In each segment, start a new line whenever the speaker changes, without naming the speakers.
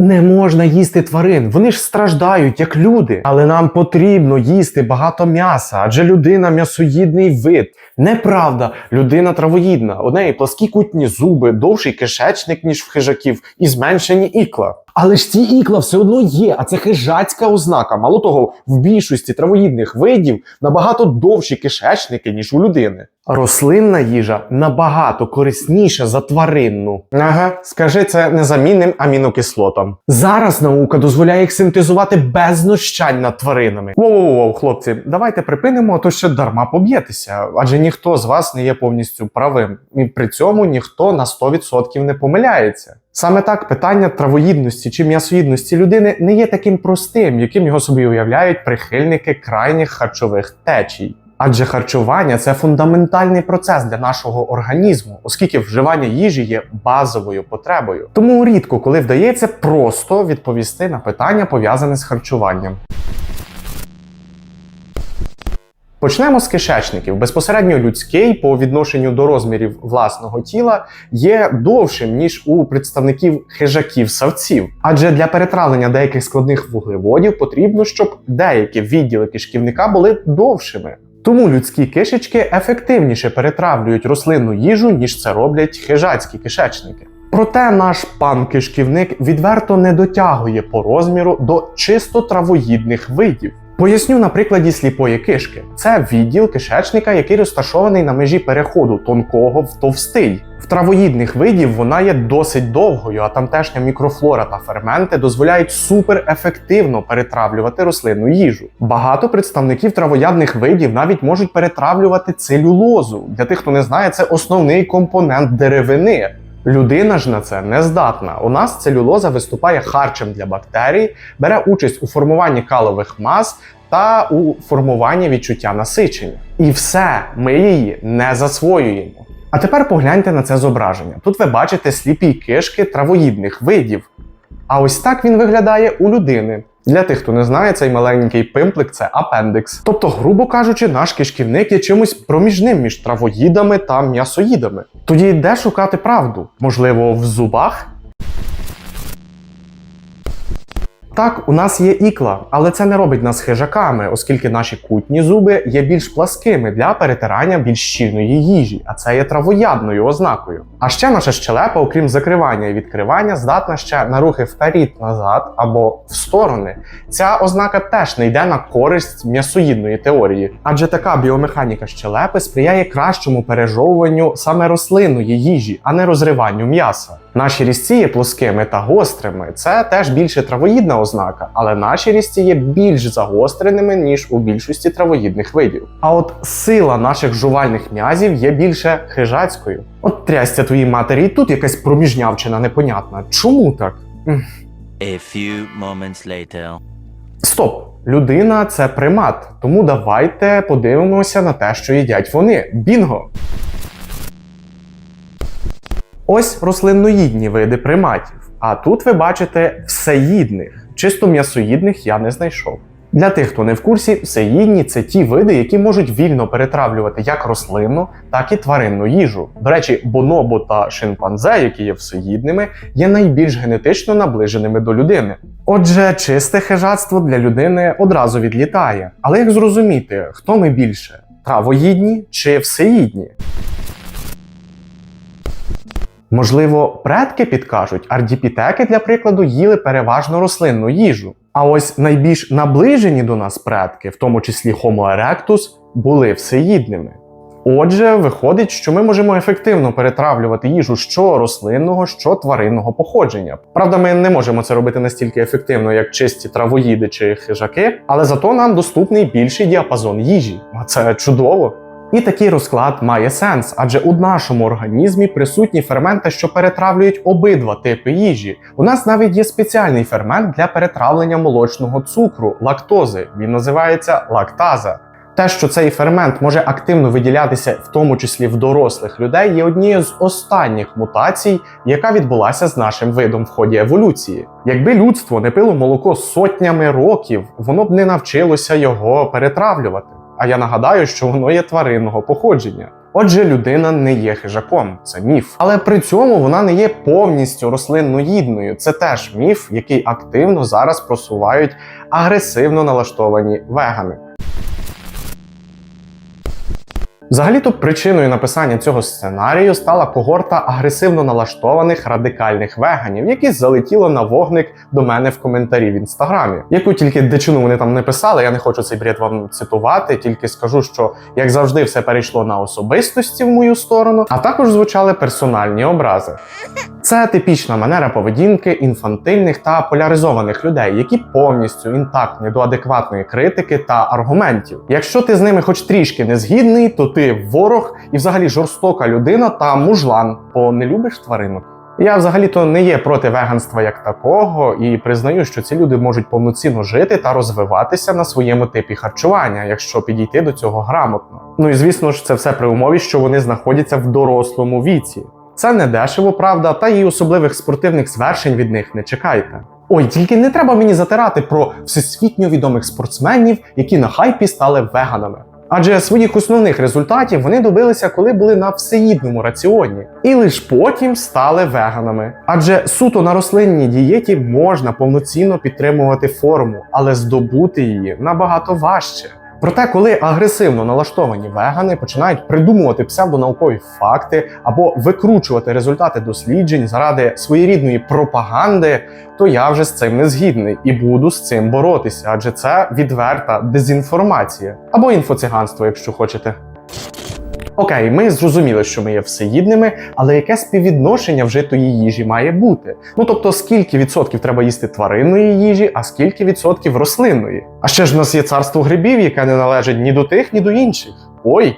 Не можна їсти тварин, вони ж страждають як люди. Але нам потрібно їсти багато м'яса, адже людина м'ясоїдний вид. Неправда, людина травоїдна. У неї пласкі кутні зуби, довший кишечник, ніж в хижаків, і зменшені ікла. Але ж ці ікла все одно є, а це хижацька ознака. Мало того, в більшості травоїдних видів набагато довші кишечники, ніж у людини. Рослинна їжа набагато корисніша за тваринну. Ага, скажи це незамінним амінокислотам. Зараз наука дозволяє їх синтезувати без знущань над тваринами. Воу-воу-воу, хлопці, давайте припинимо, а то ще дарма поб'єтеся, адже ніхто з вас не є повністю правим, і при цьому ніхто на 100% не помиляється. Саме так питання травоїдності чи м'ясоїдності людини не є таким простим, яким його собі уявляють прихильники крайніх харчових течій. Адже харчування це фундаментальний процес для нашого організму, оскільки вживання їжі є базовою потребою. Тому рідко коли вдається просто відповісти на питання, пов'язане з харчуванням. Почнемо з кишечників. Безпосередньо людський по відношенню до розмірів власного тіла є довшим ніж у представників хижаків-савців. Адже для перетравлення деяких складних вуглеводів потрібно, щоб деякі відділи кишківника були довшими. Тому людські кишечки ефективніше перетравлюють рослинну їжу, ніж це роблять хижацькі кишечники. Проте наш пан кишківник відверто не дотягує по розміру до чисто травоїдних видів. Поясню на прикладі сліпої кишки. Це відділ кишечника, який розташований на межі переходу тонкого в товстий. В травоїдних видів вона є досить довгою, а тамтешня мікрофлора та ферменти дозволяють суперефективно перетравлювати рослинну їжу. Багато представників травоядних видів навіть можуть перетравлювати целюлозу. Для тих, хто не знає, це основний компонент деревини. Людина ж на це не здатна. У нас целюлоза виступає харчем для бактерій, бере участь у формуванні калових мас та у формуванні відчуття насичення. І все, ми її не засвоюємо. А тепер погляньте на це зображення. Тут ви бачите сліпі кишки травоїдних видів. А ось так він виглядає у людини. Для тих, хто не знає, цей маленький пимплик це апендикс. Тобто, грубо кажучи, наш кишківник є чимось проміжним між травоїдами та м'ясоїдами. Тоді де шукати правду? Можливо, в зубах? Так, у нас є ікла, але це не робить нас хижаками, оскільки наші кутні зуби є більш пласкими для перетирання більш щільної їжі, а це є травоядною ознакою. А ще наша щелепа, окрім закривання і відкривання, здатна ще на рухи вперед-назад або в сторони. Ця ознака теж не йде на користь м'ясоїдної теорії, адже така біомеханіка щелепи сприяє кращому пережовуванню саме рослинної їжі, а не розриванню м'яса. Наші різці є плоскими та гострими. Це теж більше травоїдна ознака, але наші різці є більш загостреними, ніж у більшості травоїдних видів. А от сила наших жувальних м'язів є більше хижацькою. От трястя твоїй матері, тут якась проміжнявчина непонятна. Чому так?
A few moments later.
Стоп! Людина це примат, тому давайте подивимося на те, що їдять вони. Бінго! Ось рослинноїдні види приматів. А тут ви бачите всеїдних. Чисто м'ясоїдних я не знайшов. Для тих, хто не в курсі, всеїдні це ті види, які можуть вільно перетравлювати як рослинну, так і тваринну їжу. До речі, бонобо та шимпанзе, які є всеїдними, є найбільш генетично наближеними до людини. Отже, чисте хижацтво для людини одразу відлітає. Але як зрозуміти, хто ми більше? Травоїдні чи всеїдні? Можливо, предки підкажуть, ардіпітеки, для прикладу, їли переважно рослинну їжу. А ось найбільш наближені до нас предки, в тому числі Homo erectus, були всеїдними. Отже, виходить, що ми можемо ефективно перетравлювати їжу що рослинного, що тваринного походження. Правда, ми не можемо це робити настільки ефективно, як чисті травоїди чи хижаки, але зато нам доступний більший діапазон їжі. А це чудово. І такий розклад має сенс, адже у нашому організмі присутні ферменти, що перетравлюють обидва типи їжі. У нас навіть є спеціальний фермент для перетравлення молочного цукру лактози. Він називається лактаза. Те, що цей фермент може активно виділятися, в тому числі в дорослих людей, є однією з останніх мутацій, яка відбулася з нашим видом в ході еволюції. Якби людство не пило молоко сотнями років, воно б не навчилося його перетравлювати. А я нагадаю, що воно є тваринного походження. Отже, людина не є хижаком, це міф. Але при цьому вона не є повністю рослинноїдною. Це теж міф, який активно зараз просувають агресивно налаштовані вегани. Взагалі-то причиною написання цього сценарію стала когорта агресивно налаштованих радикальних веганів, які залетіло на вогник до мене в коментарі в інстаграмі. Яку тільки дичину вони там не писали, я не хочу цей бред вам цитувати, тільки скажу, що як завжди, все перейшло на особистості в мою сторону, а також звучали персональні образи. Це типічна манера поведінки інфантильних та поляризованих людей, які повністю інтактні до адекватної критики та аргументів. Якщо ти з ними хоч трішки не згідний, то ти ворог і взагалі жорстока людина та мужлан, бо не любиш тваринок. Я взагалі-то не є проти веганства як такого, і признаю, що ці люди можуть повноцінно жити та розвиватися на своєму типі харчування, якщо підійти до цього грамотно. Ну і звісно ж, це все при умові, що вони знаходяться в дорослому віці. Це не дешево, правда, та й особливих спортивних звершень від них не чекайте. Ой, тільки не треба мені затирати про всесвітньо відомих спортсменів, які на хайпі стали веганами. Адже своїх основних результатів вони добилися, коли були на всеїдному раціоні, і лише потім стали веганами. Адже суто на рослинній дієті можна повноцінно підтримувати форму, але здобути її набагато важче. Проте, коли агресивно налаштовані вегани починають придумувати псевдонаукові факти або викручувати результати досліджень заради своєрідної пропаганди, то я вже з цим не згідний і буду з цим боротися, адже це відверта дезінформація або інфоциганство, якщо хочете. Окей, ми зрозуміли, що ми є всеїдними, але яке співвідношення вжитої їжі має бути? Ну тобто, скільки відсотків треба їсти тваринної їжі, а скільки відсотків рослинної? А ще ж в нас є царство грибів, яке не належить ні до тих, ні до інших. Ой.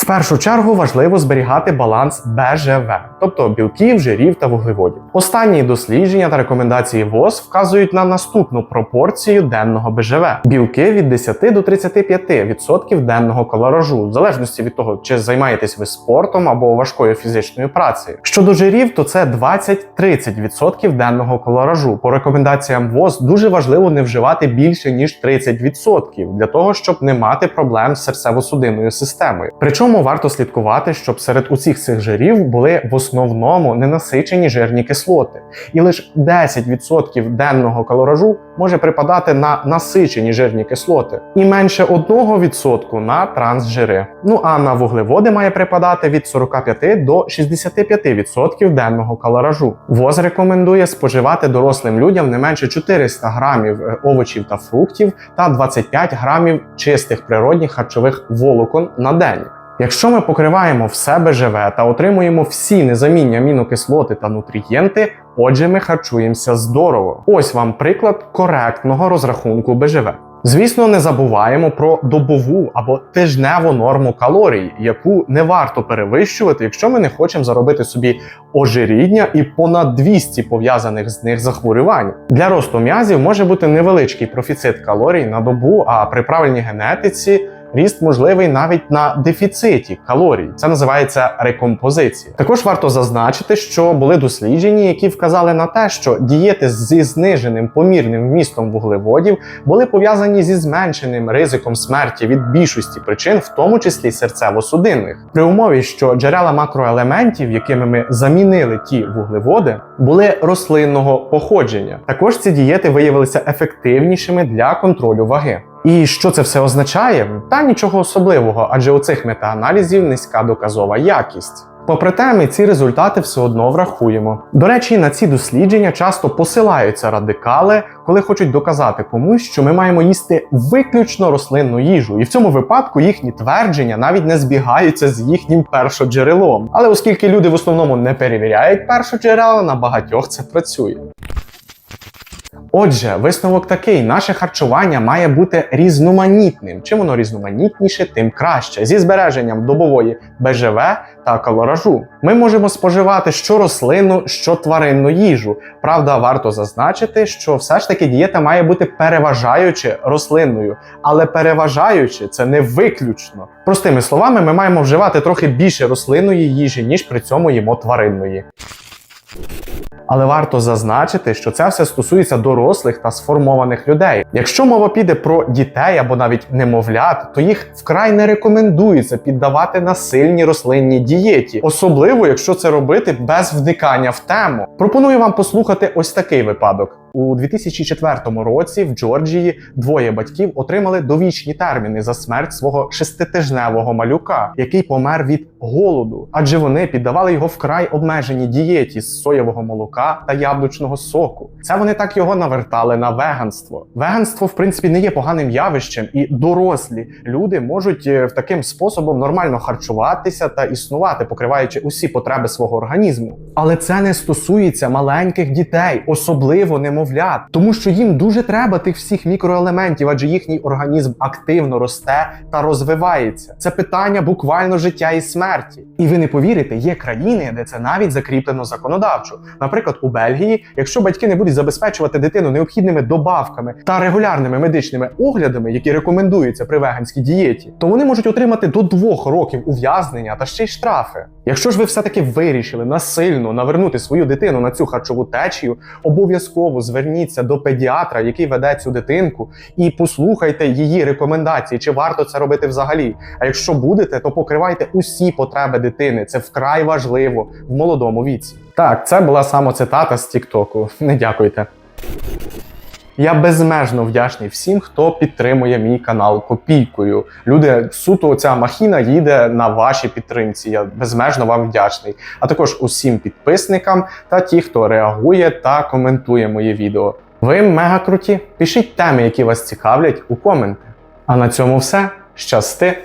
В першу чергу важливо зберігати баланс БЖВ, тобто білків, жирів та вуглеводів. Останні дослідження та рекомендації ВОЗ вказують на наступну пропорцію денного БЖВ: білки від 10 до 35% денного калоражу, в залежності від того, чи займаєтесь ви спортом або важкою фізичною працею. Щодо жирів, то це 20-30% денного калоражу. По рекомендаціям ВОЗ дуже важливо не вживати більше ніж 30% для того, щоб не мати проблем з серцево-судинною системою. Причому варто слідкувати, щоб серед усіх цих жирів були в основному ненасичені жирні кислоти, і лише 10% денного калоражу може припадати на насичені жирні кислоти, і менше 1% на трансжири. Ну а на вуглеводи має припадати від 45 до 65% денного калоражу. ВОЗ рекомендує споживати дорослим людям не менше 400 грамів е, овочів та фруктів та 25 грамів чистих природних харчових волокон на день. Якщо ми покриваємо все БЖВ та отримуємо всі незамінні амінокислоти та нутрієнти, отже, ми харчуємося здорово. Ось вам приклад коректного розрахунку БЖВ. Звісно, не забуваємо про добову або тижневу норму калорій, яку не варто перевищувати, якщо ми не хочемо заробити собі ожиріння і понад 200 пов'язаних з них захворювань. Для росту м'язів може бути невеличкий профіцит калорій на добу, а при правильній генетиці ріст можливий навіть на дефіциті калорій. Це називається рекомпозиція. Також варто зазначити, що були дослідження, які вказали на те, що дієти зі зниженим помірним вмістом вуглеводів були пов'язані зі зменшеним ризиком смерті від більшості причин, в тому числі серцево-судинних, при умові, що джерела макроелементів, якими ми замінили ті вуглеводи, були рослинного походження. Також ці дієти виявилися ефективнішими для контролю ваги. І що це все означає? Та нічого особливого, адже у цих метааналізів низька доказова якість. Попри те, ми ці результати все одно врахуємо. До речі, на ці дослідження часто посилаються радикали, коли хочуть доказати комусь, що ми маємо їсти виключно рослинну їжу, і в цьому випадку їхні твердження навіть не збігаються з їхнім першоджерелом. Але оскільки люди в основному не перевіряють першоджерела, на багатьох це працює. Отже, висновок такий: наше харчування має бути різноманітним. Чим воно різноманітніше, тим краще, зі збереженням добової БЖВ та калоражу. Ми можемо споживати що рослинну, що тваринну їжу. Правда, варто зазначити, що все ж таки дієта має бути переважаючи рослинною, але переважаючи це не виключно. Простими словами, ми маємо вживати трохи більше рослинної їжі, ніж при цьому їмо тваринної. Але варто зазначити, що це все стосується дорослих та сформованих людей. Якщо мова піде про дітей або навіть немовлят, то їх вкрай не рекомендується піддавати насильній рослинній дієті, особливо якщо це робити без вникання в тему. Пропоную вам послухати ось такий випадок. У 2004 році в Джорджії двоє батьків отримали довічні терміни за смерть свого шеститижневого малюка, який помер від голоду, адже вони піддавали його вкрай обмеженій дієті з соєвого молока та яблучного соку. Це вони так його навертали на веганство. Веганство, в принципі, не є поганим явищем, і дорослі люди можуть е, таким способом нормально харчуватися та існувати, покриваючи усі потреби свого організму. Але це не стосується маленьких дітей, особливо немовлят, тому що їм дуже треба тих всіх мікроелементів, адже їхній організм активно росте та розвивається. Це питання буквально життя і смерті. І ви не повірите, є країни, де це навіть закріплено законодавчо. Наприклад, у Бельгії, якщо батьки не будуть забезпечувати дитину необхідними добавками та регулярними медичними оглядами, які рекомендуються при веганській дієті, то вони можуть отримати до двох років ув'язнення та ще й штрафи. Якщо ж ви все-таки вирішили насильно навернути свою дитину на цю харчову течію, обов'язково зверніться до педіатра, який веде цю дитинку, і послухайте її рекомендації, чи варто це робити взагалі. А якщо будете, то покривайте усі потреби дитини. Це вкрай важливо в молодому віці. Так, це була самоцитата з Тіктоку. Не дякуйте. Я безмежно вдячний всім, хто підтримує мій канал копійкою. Люди, суто оця махіна їде на вашій підтримці. Я безмежно вам вдячний. А також усім підписникам та ті, хто реагує та коментує мої відео. Ви мега круті. Пишіть теми, які вас цікавлять, у коменти. А на цьому все. Щасти!